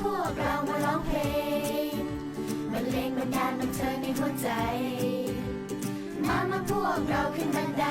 พวกเรามาร้องเพลงบรรเลงบรรดาลบันเทิงในหัวใจ มามาพวกเราขึ้นบันได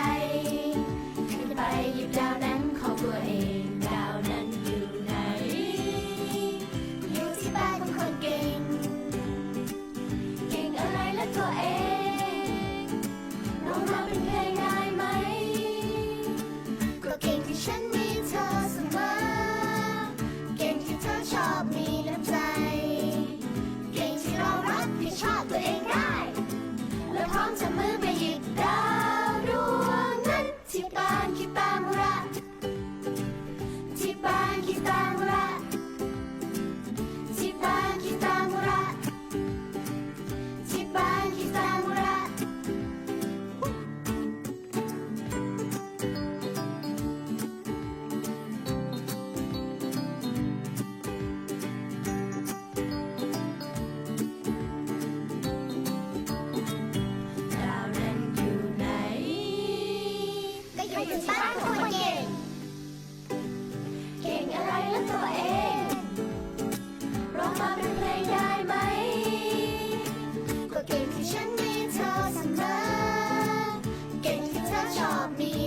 me.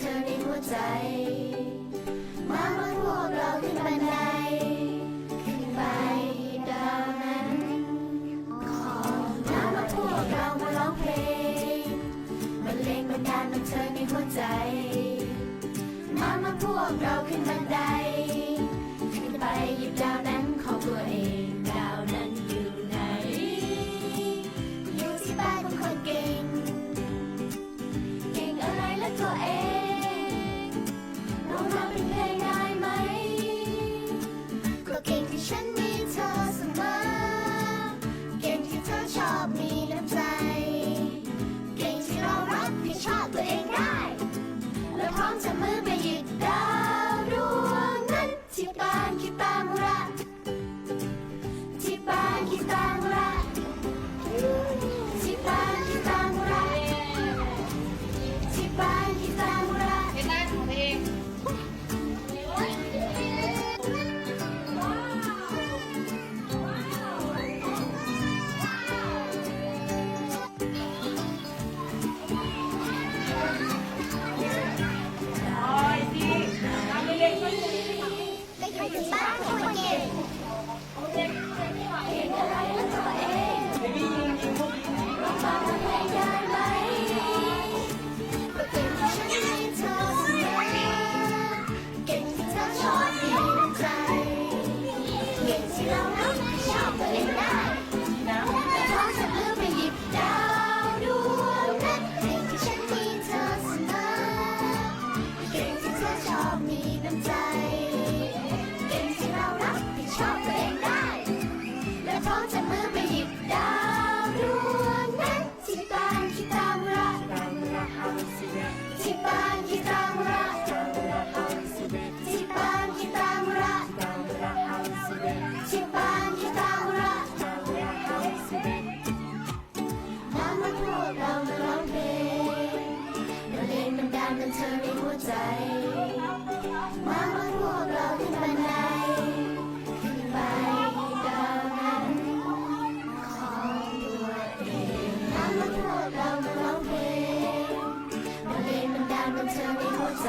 เธอในหัวใจ มามื่อพวกเราขึ้นบันได ขึ้นไปดาวนั้นขอมามื่อพวกเรามาร้องเพลงมันเลงบันดาลมันเธอในหัวใจ มามื่อพวกเราขึ้นบันได ขึ้นไปหยิบดาวนั้นของตัวเอง นเธอมีหัวใจ มามาพวกเราขึ้นบันไดขึ้นไปดาวนั้นของตัวเองมามาพวกเรามร้เพลงบนเดนบันดาลบนเธอมีหัใจ